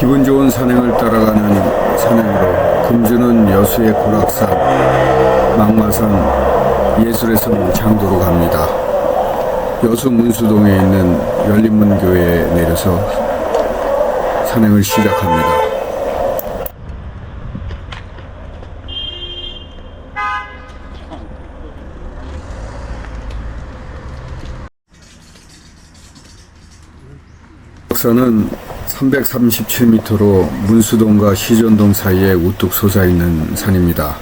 기분 좋은 산행을 따라가는 산행으로 금주는 여수의 고락산, 망마산, 예술의 성 장도로 갑니다. 여수 문수동에 있는 열린문교회에 내려서 산행을 시작합니다. 역사는 337m로 문수동과 시전동 사이에 우뚝 솟아 있는 산입니다.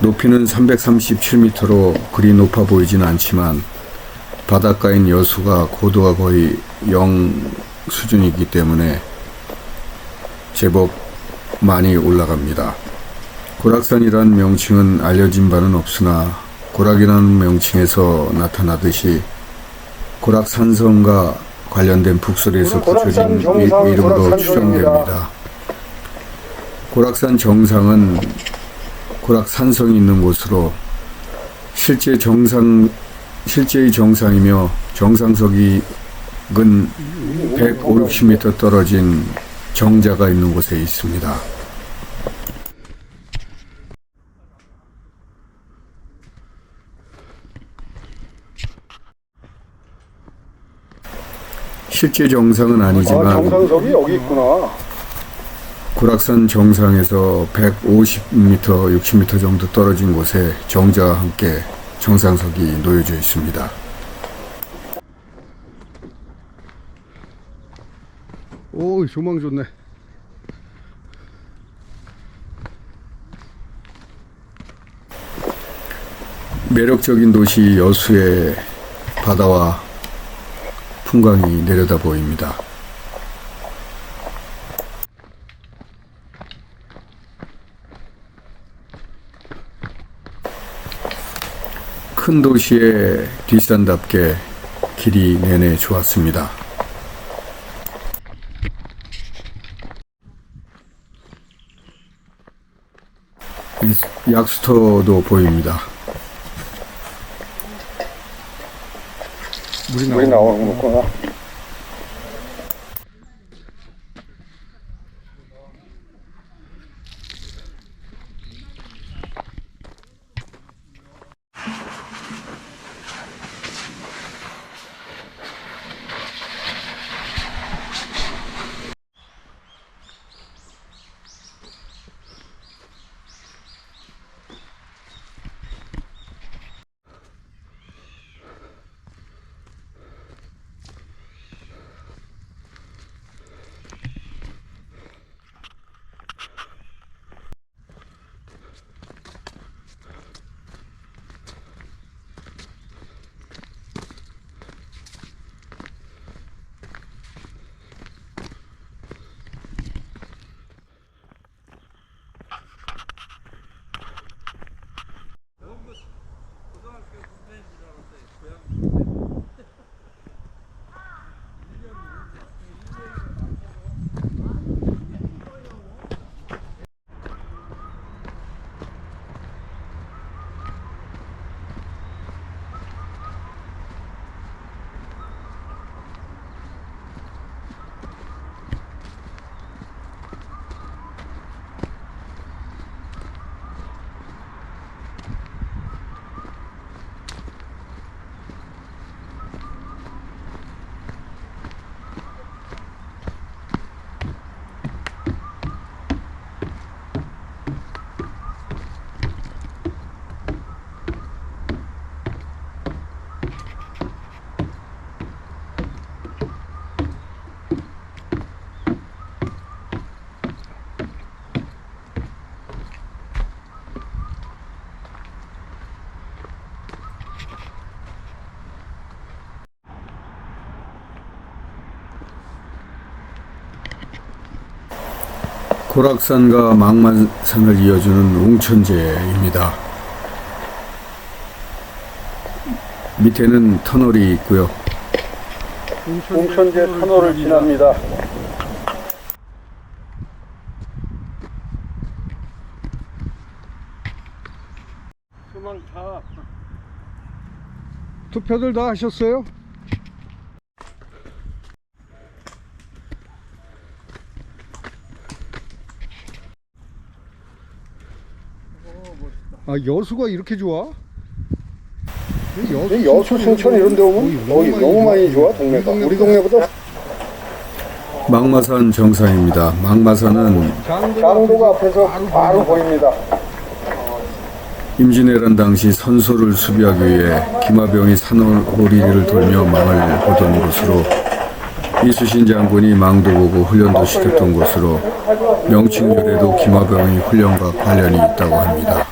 높이는 337m로 그리 높아 보이진 않지만 바닷가인 여수가 고도가 거의 0 수준이기 때문에 제법 많이 올라갑니다. 고락산이란 명칭은 알려진 바는 없으나 고락이라는 명칭에서 나타나듯이 고락산성과 관련된 고락산 붙여진 정상, 이- 이름으로 고락산 추정됩니다. 고락산 정상은 고락산성이 있는 곳으로 실제 정상 실제의 정상이며 정상석이 근 150, 60m 떨어진 정자가 있는 곳에 있습니다. 실제 정상은 아, 아니지만 정상석이 여기 있구나. 고락산 정상에서 150m, 60m 정도 떨어진 곳에 정자와 함께 정상석이 놓여져 있습니다. 오, 조망 좋네. 매력적인 도시 여수의 바다와 풍광이 내려다 보입니다. 큰 도시의 뒷산답게 길이 내내 좋았습니다. 이 약수터도 보입니다. 물이 물이 고락산과 망만산을 이어주는 웅천제입니다. 밑에는 터널이 있고요. 웅천제 터널을 지납니다. 투표들 다 하셨어요? 아 여수가 이렇게 좋아? 이 여수 순천 이런 데 오면 거기 너무 많이 좋아 동네가 우리 동네보다 망마산 정상입니다. 망마산은 장도가 앞에서 바로 보입니다 임진왜란 당시 선소를 수비하기 위해 김하병이 산호리를 돌며 망을 보던 곳으로 이수신 장군이 망도 보고 훈련도 시켰던 곳으로 명칭률에도 김하병의 훈련과 관련이 있다고 합니다.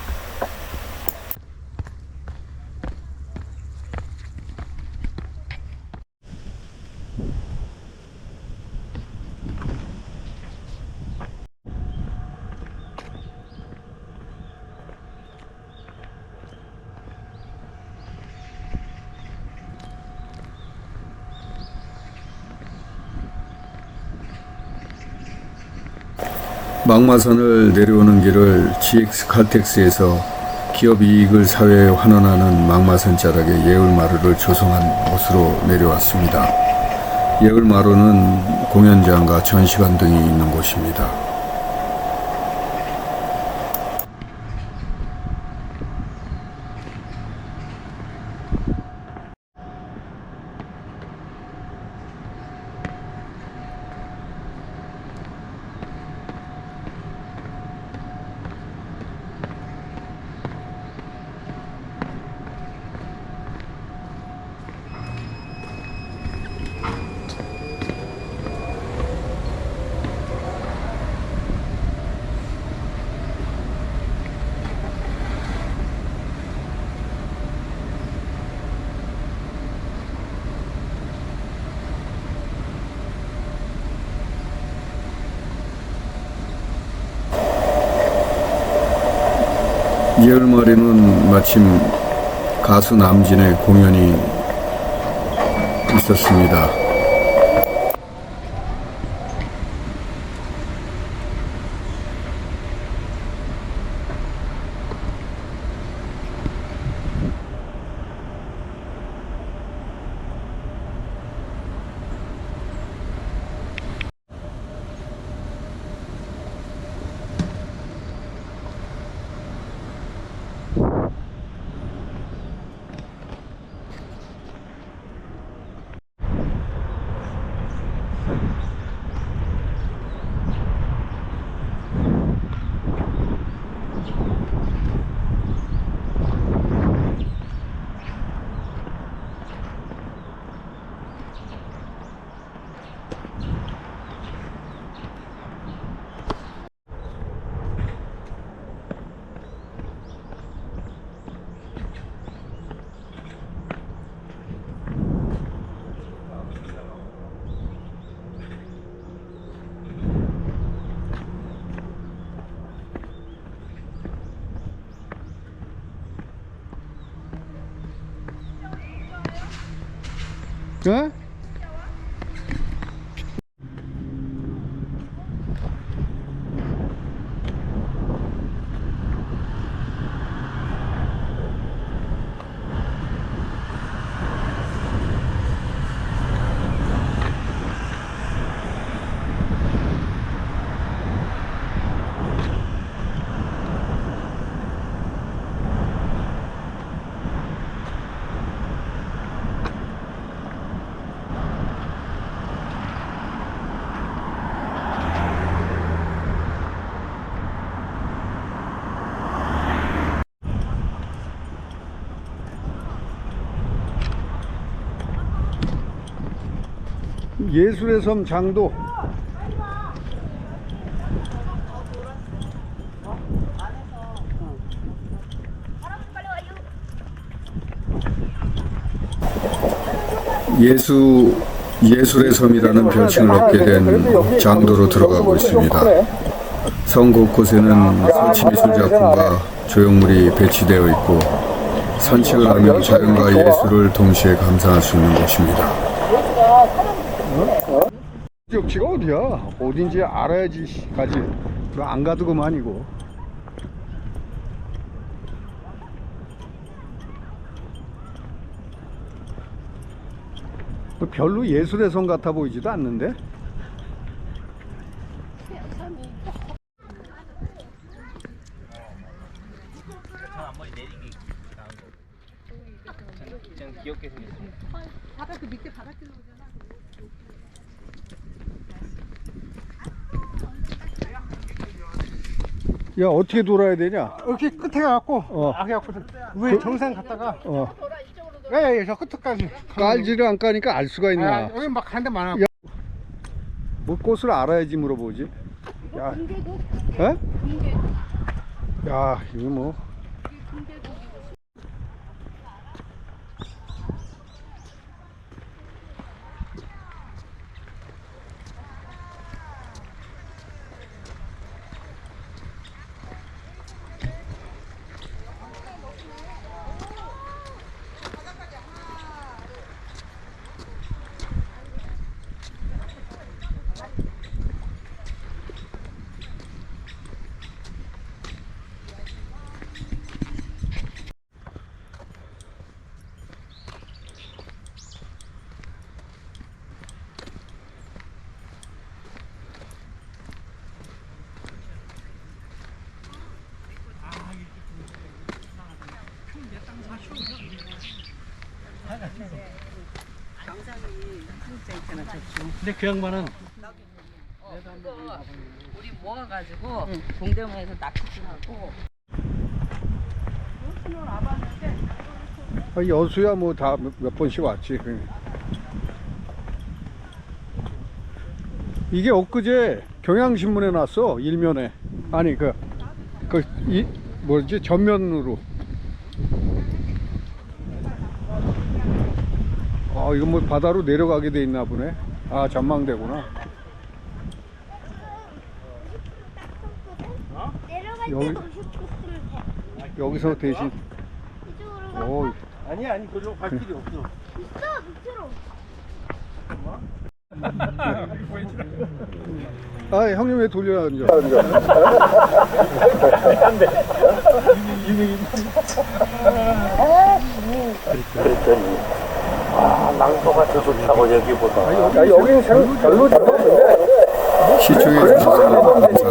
망마산을 내려오는 길을 GX 칼텍스에서 기업 이익을 사회에 환원하는 망마산 자락에 예울마루를 조성한 곳으로 내려왔습니다. 예울마루는 공연장과 전시관 등이 있는 곳입니다. 예울마루는 마침 가수 남진의 공연이 있었습니다. 어? 예술의 섬 장도. 예수 예술의 섬이라는 별칭을 얻게 된 장도로 들어가고 있습니다. 성 곳곳에는 설치미술 작품과 조형물이 배치되어 있고 산책을 하며 자연과 예술을 동시에 감상할 수 있는 곳입니다. 지역지가 어디야? 어딘지 알아야지 씨, 가지 그안 가도 그만이고 별로 예술의 섬 같아 보이지도 않는데? 그냥 귀엽게 생겼습니다. 바닥 그 밑에 바닥길로 오잖아. 야 어떻게 돌아야 되냐? 여기 끝에 가갖고 어. 아 그래갖고 위에 정상 갔다가 어 예예 저 끝까지 깔지를 안 까니까 알 수가 있나? 아, 여기 막 가는 데 많아 야. 뭐 꽃을 알아야지 물어보지. 야, 에? 야 이거 뭐 근데 그 양반은 그거 우리 모아가지고 동대문에서 낚시 하고 아, 여수야 뭐 다 몇 번씩 왔지. 그. 이게 엊그제 경향신문에 났어 일면에 아니 그그이 뭐지 전면으로. 아 이거 뭐 바다로 내려가게 돼 있나 보네. 아 전망대구나. 내려갈 여기- 때도 슈퍼스를 돼. 여기서 대신 이쪽으로 가. 오 아니 아니 그로 갈 길이 없어 있어 밑으로. 아 형님 왜 돌려 앉아? 야, 여기는 별- 별로 잘못인데. 시청해 주셔서 감사합니다.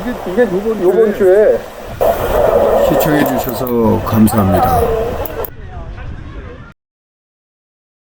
이게 이게 요번 요번 주에. 시청해 주셔서 감사합니다.